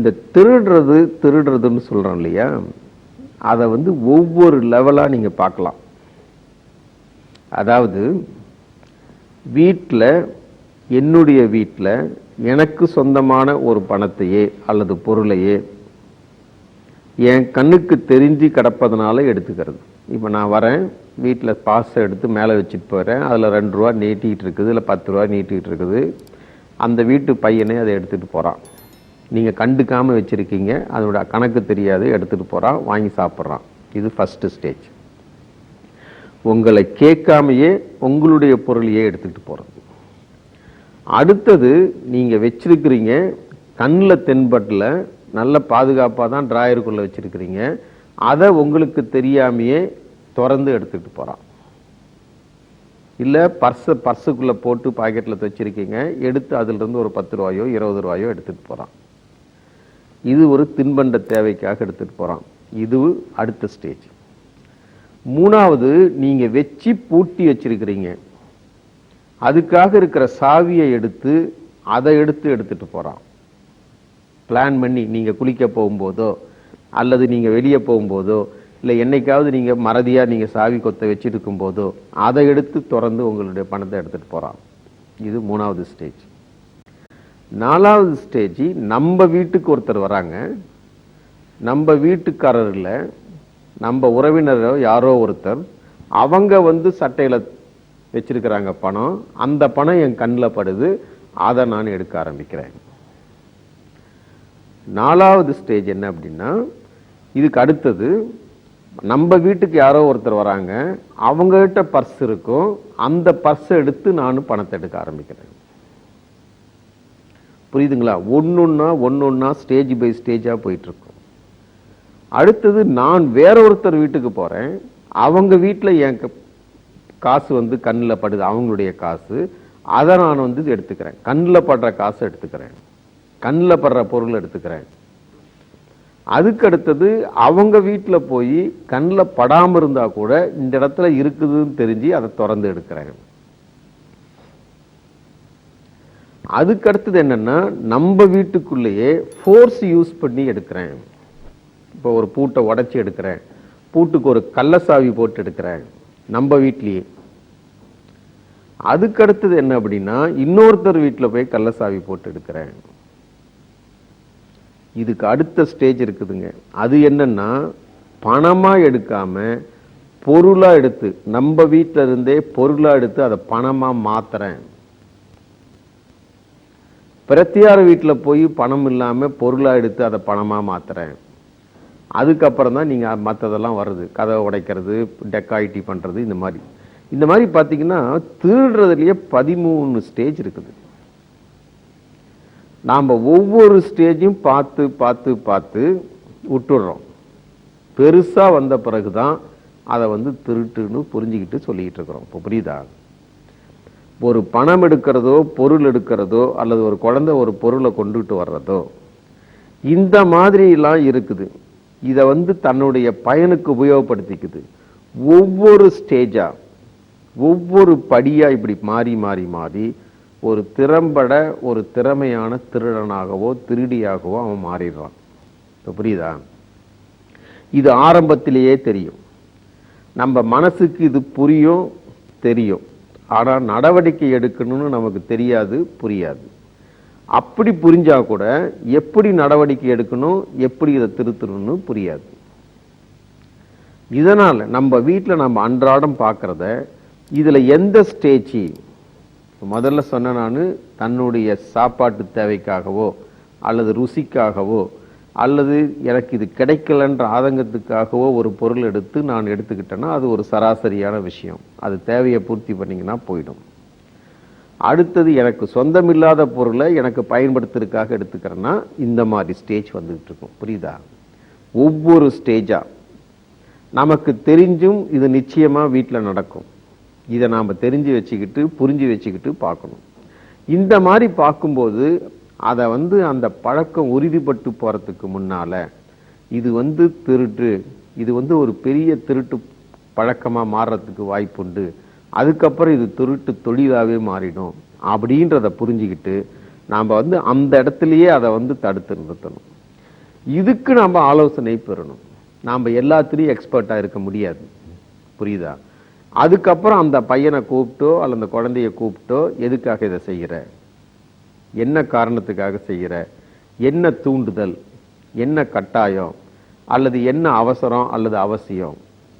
இந்த திருடுறது திருடுறதுன்னு சொல்கிறோம் இல்லையா? அதை வந்து ஒவ்வொரு லெவலாக நீங்கள் பார்க்கலாம். அதாவது வீட்டில் என்னுடைய வீட்டில் எனக்கு சொந்தமான ஒரு பணத்தையே அல்லது பொருளையே என் கண்ணுக்கு தெரிஞ்சு கிடப்பதனால எடுத்துக்கிறது. இப்போ நான் வரேன் வீட்டில் பாசை எடுத்து மேலே வச்சுட்டு போகிறேன் அதில் ரெண்டு ரூபா நீட்டிகிட்டு இருக்குது இல்லை பத்து ரூபா நீட்டிகிட்டு இருக்குது. அந்த வீட்டு பையனே அதை எடுத்துகிட்டு போகிறான் நீங்கள் கண்டுக்காமல் வச்சுருக்கீங்க. அதோட கணக்கு தெரியாது. எடுத்துகிட்டு போகிறான் வாங்கி சாப்பிட்றான் இது ஃபஸ்ட்டு ஸ்டேஜ் உங்களை கேட்காமையே உங்களுடைய பொருளையே எடுத்துக்கிட்டு போகிறது அடுத்தது நீங்கள் வச்சிருக்கிறீங்க கண்ணில் தென்பட்டில் நல்ல பாதுகாப்பாக தான் டிராயருக்குள்ளே வச்சிருக்கிறீங்க. அதை உங்களுக்கு தெரியாமையே திறந்து எடுத்துக்கிட்டு போகிறான் இல்லை பர்ஸை பர்ஸுக்குள்ளே போட்டு பாக்கெட்டில் வச்சுருக்கீங்க எடுத்து அதிலிருந்து ஒரு பத்து ரூபாயோ இருபது ரூபாயோ எடுத்துகிட்டு போகிறான் இது ஒரு தின்பண்ட தேவைக்காக எடுத்துகிட்டு போகிறான் இது அடுத்த ஸ்டேஜ் மூணாவது நீங்கள் வச்சு பூட்டி வச்சிருக்கிறீங்க. அதுக்காக இருக்கிற சாவியை எடுத்து அதை எடுத்து எடுத்துகிட்டு போகிறான் பிளான் பண்ணி நீங்கள் குளிக்க போகும்போதோ அல்லது நீங்கள் வெளியே போகும்போதோ இல்லை என்னைக்காவது நீங்கள் மறதியாக நீங்கள் சாவி கொத்த வச்சுருக்கும் போதோ அதை எடுத்து திறந்து உங்களுடைய பணத்தை எடுத்துகிட்டு போகிறான் இது மூணாவது ஸ்டேஜ் நாலாவது ஸ்டேஜ் நம்ம வீட்டுக்கு ஒருத்தர் வராங்க. நம்ம வீட்டுக்காரரில் நம்ம உறவினரோ யாரோ ஒருத்தர் அவங்க வந்து சட்டையில் வச்சிருக்கிறாங்க பணம். அந்த பணம் என் கண்ணில் படுது. அதை நான் எடுக்க ஆரம்பிக்கிறேன். நாலாவது ஸ்டேஜ் என்ன அப்படின்னா இதுக்கு அடுத்தது நம்ம வீட்டுக்கு யாரோ ஒருத்தர் வராங்க. அவங்ககிட்ட பர்ஸ் இருக்கும். அந்த பர்ஸை எடுத்து நான் பணத்தை எடுக்க ஆரம்பிக்கிறேன். புரியுதுங்களா? ஒன்னொன்னா ஒன்னொன்னா ஸ்டேஜ் பை ஸ்டேஜாக போயிட்டுருக்கும். அடுத்தது நான் வேற ஒருத்தர் வீட்டுக்கு போறேன். அவங்க வீட்டில் என் க- காசு வந்து கண்ணில் படுது அவங்களுடைய காசு. அதை நான் வந்து எடுத்துக்கிறேன். கண்ணில் படுற காசை எடுத்துக்கிறேன். கண்ணில் படுற பொருள் எடுத்துக்கிறேன். அதுக்கு அடுத்தது அவங்க வீட்டில் போய் கண்ணில் படாமல் இருந்தால் கூட இந்த இடத்துல இருக்குதுன்னு தெரிஞ்சு அதை திறந்து எடுக்கிறேன். அதுக்கு அடுத்தது என்னன்னா நம்ம வீட்டுக்குள்ளேயே ஃபோர்ஸ் யூஸ் பண்ணி எடுக்கிறேன். இப்போ ஒரு பூட்டை உடைச்சி எடுக்கிறேன். பூட்டுக்கு ஒரு கள்ளசாவி போட்டு எடுக்கிறேன் நம்ம வீட்லேயே. அதுக்கு அடுத்தது என்ன அப்படின்னா இன்னொருத்தர் வீட்டில் போய் கள்ளசாவி போட்டு எடுக்கிறேன். இதுக்கு அடுத்த ஸ்டேஜ் இருக்குதுங்க. அது என்னன்னா பணமா எடுக்காம பொருளா எடுத்து நம்ம வீட்டில இருந்தே பொருளா எடுத்து அதை பணமா மாத்துறேன். பிரத்தியார் வீட்டில் போய் பணம் இல்லாமல் பொருளாக எடுத்து அதை பணமாக மாற்றுறேன் அதுக்கப்புறம் தான் நீங்கள் மற்றதெல்லாம் வருது. கதவை உடைக்கிறது டெக்காயிட்டி பண்ணுறது இந்த மாதிரி. இந்த மாதிரி பார்த்தீங்கன்னா திருடுறதுலேயே பதிமூணு ஸ்டேஜ் இருக்குது. நாம் ஒவ்வொரு ஸ்டேஜையும் பார்த்து பார்த்து பார்த்து விட்டுடுறோம். பெருசாக வந்த பிறகு தான் அதை வந்து திருட்டுன்னு புரிஞ்சுக்கிட்டு சொல்லிக்கிட்டு இருக்கிறோம். இப்போ புரியுதா? ஒரு பணம் எடுக்கிறதோ பொருள் எடுக்கிறதோ அல்லது ஒரு குழந்தை ஒரு பொருளை கொண்டுட்டு வர்றதோ இந்த மாதிரிலாம் இருக்குது. இதை வந்து தன்னுடைய பயனுக்கு உபயோகப்படுத்திக்குது. ஒவ்வொரு ஸ்டேஜாக ஒவ்வொரு படியாக இப்படி மாறி மாறி மாறி ஒரு திறம்பட ஒரு திறமையான திருடனாகவோ திருடியாகவோ அவன் மாறிடுறான். இப்போ புரியுதா? இது ஆரம்பத்திலேயே தெரியும். நம்ம மனசுக்கு இது புரியும் தெரியும். ஆனால் நடவடிக்கை எடுக்கணும்னு நமக்கு தெரியாது புரியாது. அப்படி புரிஞ்சால் கூட எப்படி நடவடிக்கை எடுக்கணும் எப்படி இதை திருத்தணும்னு புரியாது. இதனால் நம்ம வீட்டில் நம்ம அன்றாடம் பார்க்குறத இதில் எந்த ஸ்டேஜ் முதல்ல சொன்ன நான் தன்னுடைய சாப்பாட்டு தேவைக்காகவோ அல்லது ருசிக்காகவோ அல்லது எனக்கு இது கிடைக்கலன்ற ஆதங்கத்துக்காகவோ ஒரு பொருள் எடுத்து நான் எடுத்துக்கிட்டேன்னா அது ஒரு சராசரியான விஷயம். அது தேவையை பூர்த்தி பண்ணிங்கன்னா போயிடும். அடுத்தது எனக்கு சொந்தமில்லாத பொருளை எனக்கு பயன்படுத்துறதுக்காக எடுத்துக்கிறேன்னா இந்த மாதிரி ஸ்டேஜ் வந்துக்கிட்டு இருக்கும் புரியுதா? ஒவ்வொரு ஸ்டேஜாக நமக்கு தெரிஞ்சும் இது நிச்சயமாக வீட்டில் நடக்கும். இதை நாம் தெரிஞ்சு வச்சுக்கிட்டு புரிஞ்சு வச்சுக்கிட்டு பார்க்கணும். இந்த மாதிரி பார்க்கும்போது அதை வந்து அந்த பழக்கம் உறுதிப்பட்டு போகிறதுக்கு முன்னால இது வந்து திருட்டு இது வந்து ஒரு பெரிய திருட்டு பழக்கமாக மாறுறதுக்கு வாய்ப்புண்டு. அதுக்கப்புறம் இது திருட்டு தொழிலாகவே மாறிடும் அப்படின்றத புரிஞ்சுக்கிட்டு நாம் வந்து அந்த இடத்துலையே அதை வந்து தடுத்து நிறுத்தணும். இதுக்கு நம்ம ஆலோசனை பெறணும். நாம் எல்லாத்துலேயும் எக்ஸ்பர்ட்டாக இருக்க முடியாது. புரியுதா? அதுக்கப்புறம் அந்த பையனை கூப்பிட்டோ அல்ல அந்த குழந்தைய கூப்பிட்டோ எதுக்காக இதை செய்கிற என்ன காரணத்துக்காக செய்கிற? என்ன தூண்டுதல்? என்ன கட்டாயம்? அல்லது என்ன அவசரம் அல்லது அவசியம்?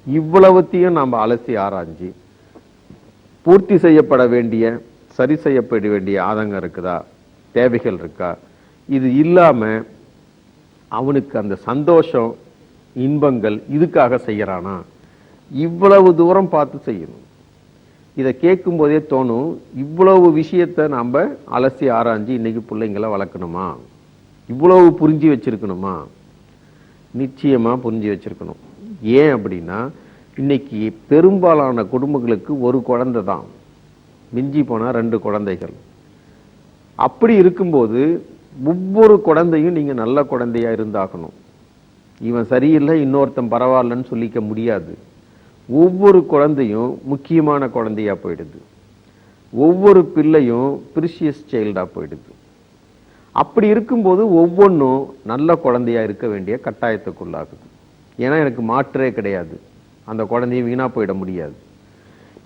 இவ்வளவுத்தையும் நாம் அலசி ஆராய்ஞ்சு பூர்த்தி செய்யப்பட வேண்டிய சரி செய்யப்பட வேண்டிய ஆதங்கம் இருக்குதா? தேவைகள் இருக்கா? இது இல்லாமல் அவனுக்கு அந்த சந்தோஷம் இன்பங்கள் இதுக்காக செய்யறானா? இவ்வளவு தூரம் பார்த்து செய்யணும். இதை கேட்கும் போதே தோணும் இவ்வளவு விஷயத்தை நாம் அலசி ஆராய்ஞ்சு இன்றைக்கி பிள்ளைங்களை வளர்க்கணுமா? இவ்வளவு புரிஞ்சு வச்சுருக்கணுமா? நிச்சயமாக புரிஞ்சு வச்சிருக்கணும். ஏன் அப்படின்னா இன்னைக்கு பெரும்பாலான குடும்பங்களுக்கு ஒரு குழந்தை தான். மிஞ்சி போனால் ரெண்டு குழந்தைகள். அப்படி இருக்கும்போது ஒவ்வொரு குழந்தையும் நீங்கள் நல்ல குழந்தையாக இருந்தாகணும். இவன் சரியில்லை இன்னொருத்தன் பரவாயில்லன்னு சொல்லிக்க முடியாது. ஒவ்வொரு குழந்தையும் முக்கியமான குழந்தையாக போயிடுது. ஒவ்வொரு பிள்ளையும் பிரிஷியஸ் சைல்டாக போயிடுது. அப்படி இருக்கும்போது ஒவ்வொன்றும் நல்ல குழந்தையாக இருக்க வேண்டிய கட்டாயத்துக்குள்ளாகுது. ஏன்னா எனக்கு மாற்றே கிடையாது. அந்த குழந்தைய வீணாக போயிட முடியாது.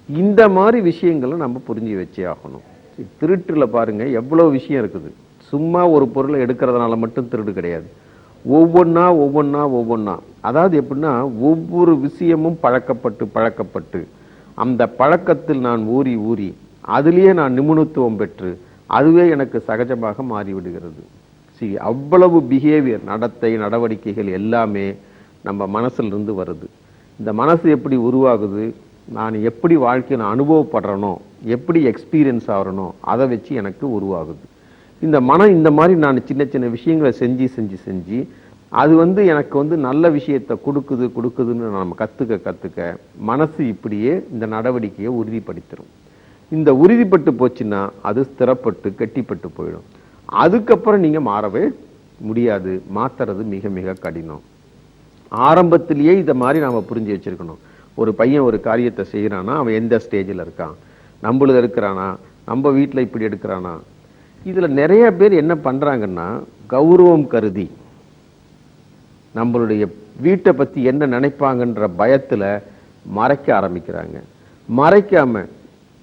இந்த மாதிரி விஷயங்களை நம்ம புரிஞ்சு வச்சே ஆகணும். திருட்டில் பாருங்கள் எவ்வளோ விஷயம் இருக்குது. சும்மா ஒரு பொருளை எடுக்கிறதுனால மட்டும் திருடு கிடையாது. ஒவ்வொன்றா ஒவ்வொன்றா ஒவ்வொன்றா அதாவது எப்படின்னா ஒவ்வொரு விஷயமும் பழக்கப்பட்டு பழக்கப்பட்டு அந்த பழக்கத்தில் நான் ஊறி ஊறி அதிலேயே நான் நிபுணத்துவம் பெற்று அதுவே எனக்கு சகஜமாக மாறிவிடுகிறது. சி அவ்வளவு பிஹேவியர் நடத்தை நடவடிக்கைகள் எல்லாமே நம்ம மனசிலிருந்து வருது. இந்த மனசு எப்படி உருவாகுது? நான் எப்படி வாழ்க்கையை நான் அனுபவப்படுறனோ எப்படி எக்ஸ்பீரியன்ஸ் ஆகிறனோ அதை வச்சு எனக்கு உருவாகுது. இந்த மனம் இந்த மாதிரி நான் சின்ன சின்ன விஷயங்களை செஞ்சு செஞ்சு செஞ்சு அது வந்து எனக்கு வந்து நல்ல விஷயத்தை கொடுக்குது கொடுக்குதுன்னு நம்ம கற்றுக்க கற்றுக்க மனசு இப்படியே இந்த நடவடிக்கையை உறுதிப்படுத்திடும் இந்த உறுதிப்பட்டு போச்சுன்னா அது ஸ்திரப்பட்டு கெட்டிப்பட்டு போயிடும். அதுக்கப்புறம் நீங்கள் மாறவே முடியாது. மாத்துறது மிக மிக கடினம். ஆரம்பத்திலேயே இதை மாதிரி நாம் புரிஞ்சு வச்சிருக்கணும். ஒரு பையன் ஒரு காரியத்தை செய்கிறானா அவன் எந்த ஸ்டேஜில் இருக்கான்? நம்மளது இருக்கிறானா? நம்ம வீட்டில் இப்படி எடுக்கிறானா? இதில் நிறைய பேர் என்ன பண்ணுறாங்கன்னா கௌரவம் கருதி நம்மளுடைய வீட்டை பற்றி என்ன நினைப்பாங்கன்ற பயத்தில் மறைக்க ஆரம்பிக்கிறாங்க. மறைக்காமல்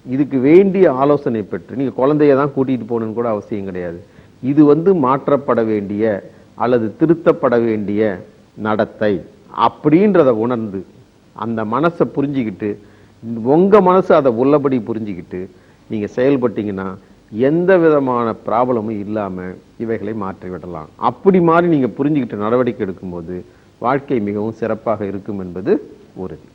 இதுக்கு வேண்டிய ஆலோசனை பெற்று நீங்கள் குழந்தைய தான் கூட்டிகிட்டு போகணுன்னு கூட அவசியம் கிடையாது. இது வந்து மாற்றப்பட வேண்டிய அல்லது திருத்தப்பட வேண்டிய நடத்தை அப்படின்றத உணர்ந்து அந்த மனசை புரிஞ்சுக்கிட்டு உங்கள் மனசு அதை உள்ளபடி புரிஞ்சுக்கிட்டு நீங்கள் செயல்பட்டீங்கன்னா எந்த விதமான ப்ராப்ளமும் இல்லாமல் இவைகளை மாற்றி விடலாம். அப்படி மாதிரி நீங்கள் புரிஞ்சுக்கிட்டு நடவடிக்கை எடுக்கும்போது வாழ்க்கை மிகவும் சிறப்பாக இருக்கும் என்பது உறுதி.